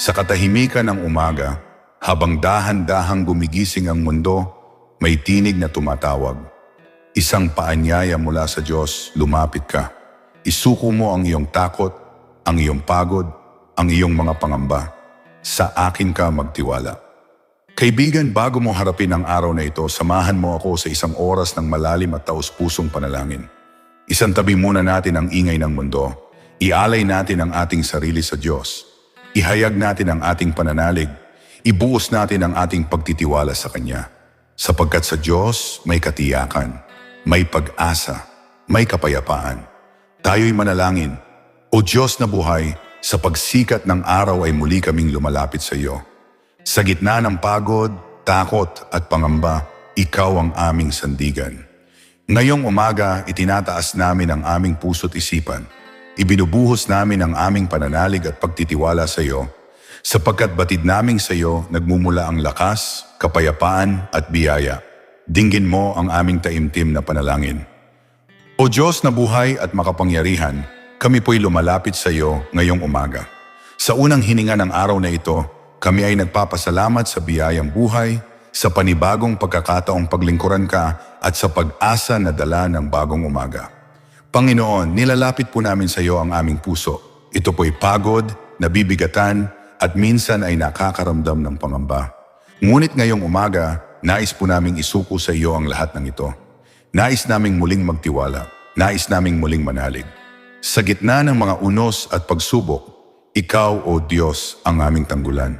Sa katahimikan ng umaga, habang dahan-dahang gumigising ang mundo, may tinig na tumatawag. Isang paanyaya mula sa Diyos, lumapit ka. Isuko mo ang iyong takot, ang iyong pagod, ang iyong mga pangamba. Sa akin ka magtiwala. Kaibigan, bago mo harapin ang araw na ito, samahan mo ako sa isang oras ng malalim at taus-pusong panalangin. Isang tabi muna natin ang ingay ng mundo. Ialay natin ang ating sarili sa Diyos. Ihayag natin ang ating pananalig. Ibuos natin ang ating pagtitiwala sa Kanya. Sapagkat sa Diyos may katiyakan, may pag-asa, may kapayapaan. Tayo'y manalangin. O Diyos na buhay, sa pagsikat ng araw ay muli kaming lumalapit sa iyo. Sa gitna ng pagod, takot at pangamba, ikaw ang aming sandigan. Ngayong umaga, itinataas namin ang aming puso't isipan. Ibinubuhos namin ang aming pananalig at pagtitiwala sa iyo, sapagkat batid naming sa iyo nagmumula ang lakas, kapayapaan at biyaya. Dinggin mo ang aming taimtim na panalangin. O Diyos na buhay at makapangyarihan, kami po'y lumalapit sa iyo ngayong umaga. Sa unang hininga ng araw na ito, kami ay nagpapasalamat sa biyayang buhay, sa panibagong pagkakataong paglingkuran ka at sa pag-asa na dala ng bagong umaga. Panginoon, nilalapit po namin sa iyo ang aming puso. Ito po'y pagod, nabibigatan, at minsan ay nakakaramdam ng pangamba. Ngunit ngayong umaga, nais po naming isuko sa iyo ang lahat ng ito. Nais naming muling magtiwala. Nais naming muling manalig. Sa gitna ng mga unos at pagsubok, ikaw, O Diyos, ang aming tanggulan.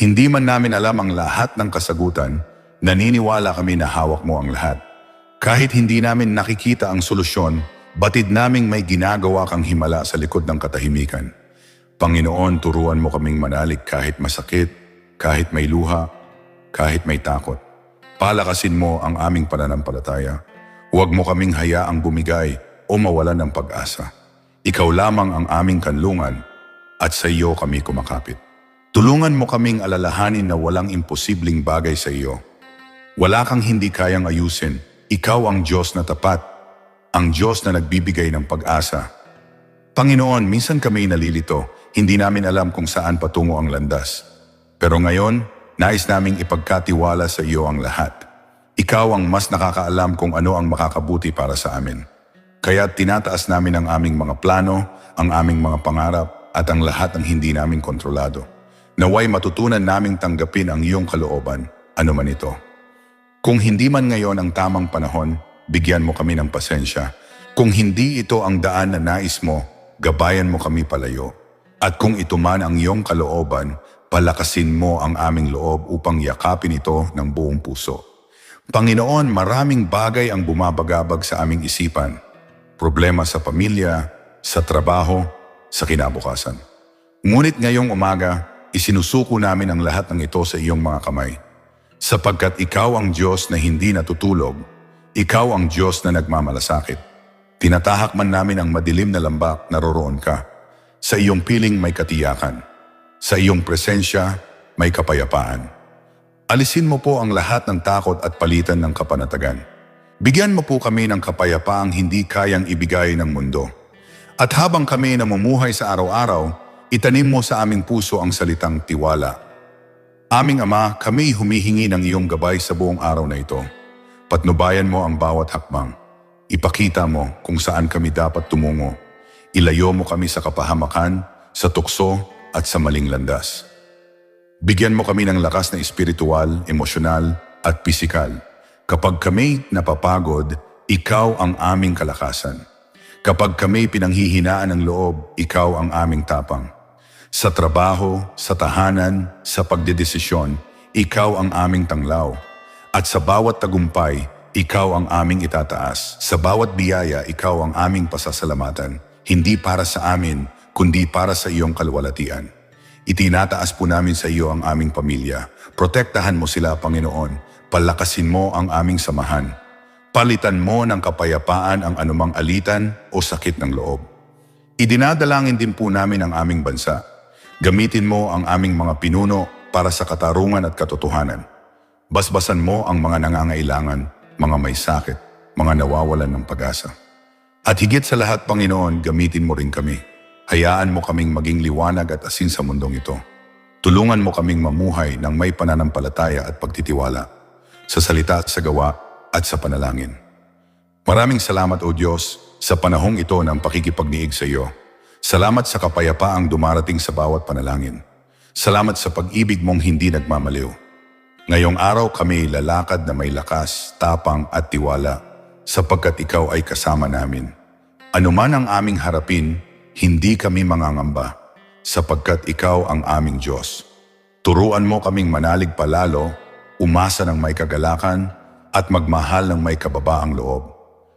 Hindi man namin alam ang lahat ng kasagutan, naniniwala kami na hawak mo ang lahat. Kahit hindi namin nakikita ang solusyon, batid naming may ginagawa kang himala sa likod ng katahimikan. Panginoon, turuan mo kaming manalig kahit masakit, kahit may luha, kahit may takot. Palakasin mo ang aming pananampalataya. Huwag mo kaming hayaang bumigay o mawalan ng pag-asa. Ikaw lamang ang aming kanlungan at sa iyo kami kumakapit. Tulungan mo kaming alalahanin na walang imposibleng bagay sa iyo. Wala kang hindi kayang ayusin. Ikaw ang Diyos na tapat, ang Diyos na nagbibigay ng pag-asa. Panginoon, minsan kami nalilito, hindi namin alam kung saan patungo ang landas. Pero ngayon, nais naming ipagkatiwala sa iyo ang lahat. Ikaw ang mas nakakaalam kung ano ang makakabuti para sa amin. Kaya tinataas namin ang aming mga plano, ang aming mga pangarap, at ang lahat ng hindi namin kontrolado. Naway matutunan naming tanggapin ang iyong kalooban, ano man ito. Kung hindi man ngayon ang tamang panahon, bigyan mo kami ng pasensya. Kung hindi ito ang daan na nais mo, gabayan mo kami palayo. At kung ito man ang iyong kalooban, palakasin mo ang aming loob upang yakapin ito ng buong puso. Panginoon, maraming bagay ang bumabagabag sa aming isipan. Problema sa pamilya, sa trabaho, sa kinabukasan. Ngunit ngayong umaga, isinusuko namin ang lahat ng ito sa iyong mga kamay. Sapagkat ikaw ang Diyos na hindi natutulog, ikaw ang Diyos na nagmamalasakit. Tinatahak man namin ang madilim na lambak, naroroon ka. Sa iyong piling may katiyakan. Sa iyong presensya may kapayapaan. Alisin mo po ang lahat ng takot at palitan ng kapanatagan. Bigyan mo po kami ng kapayapaang hindi kayang ibigay ng mundo. At habang kami namumuhay sa araw-araw, itanim mo sa aming puso ang salitang tiwala. Aming Ama, kami humihingi ng iyong gabay sa buong araw na ito. Patnubayan mo ang bawat hakbang. Ipakita mo kung saan kami dapat tumungo. Ilayo mo kami sa kapahamakan, sa tukso at sa maling landas. Bigyan mo kami ng lakas na espiritual, emosyonal at pisikal. Kapag kami napapagod, ikaw ang aming kalakasan. Kapag kami pinanghihinaan ng loob, ikaw ang aming tapang. Sa trabaho, sa tahanan, sa pagdedesisyon, ikaw ang aming tanglaw. At sa bawat tagumpay, ikaw ang aming itataas. Sa bawat biyaya, ikaw ang aming pasasalamatan. Hindi para sa amin, kundi para sa iyong kalwalatian. Itinataas po namin sa iyo ang aming pamilya. Protektahan mo sila, Panginoon. Palakasin mo ang aming samahan. Palitan mo ng kapayapaan ang anumang alitan o sakit ng loob. Idinadalangin din po namin ang aming bansa. Gamitin mo ang aming mga pinuno para sa katarungan at katotohanan. Basbasan mo ang mga nangangailangan, mga may sakit, mga nawawalan ng pag-asa. At higit sa lahat, Panginoon, gamitin mo rin kami. Hayaan mo kaming maging liwanag at asin sa mundong ito. Tulungan mo kaming mamuhay ng may pananampalataya at pagtitiwala sa salita at sa gawa at sa panalangin. Maraming salamat o Diyos sa panahong ito ng pakikipagniig sa iyo. Salamat sa kapayapaang dumarating sa bawat panalangin. Salamat sa pag-ibig mong hindi nagmamaliw. Ngayong araw kami lalakad na may lakas, tapang at tiwala sapagkat ikaw ay kasama namin. Ano man ang aming harapin, hindi kami mangangamba sapagkat ikaw ang aming Diyos. Turuan mo kaming manalig palalo, umasa ng may kagalakan at magmahal ng may kababaang loob.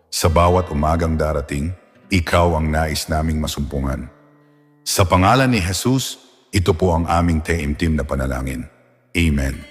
Sa bawat umagang darating, ikaw ang nais naming masumpungan. Sa pangalan ni Jesus, ito po ang aming teimtim na panalangin. Amen.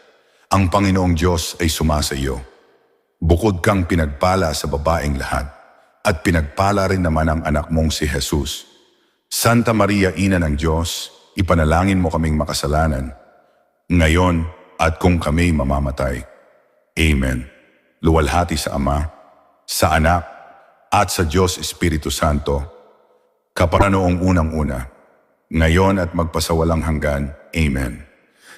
ang Panginoong Diyos ay sumasa iyo. Bukod kang pinagpala sa babaeng lahat, at pinagpala rin naman ang anak mong si Jesus. Santa Maria, Ina ng Diyos, ipanalangin mo kaming makasalanan, ngayon at kung kami mamamatay. Amen. Luwalhati sa Ama, sa Anak, at sa Diyos Espiritu Santo, kaparanoong unang-una, ngayon at magpasawalang hanggan. Amen.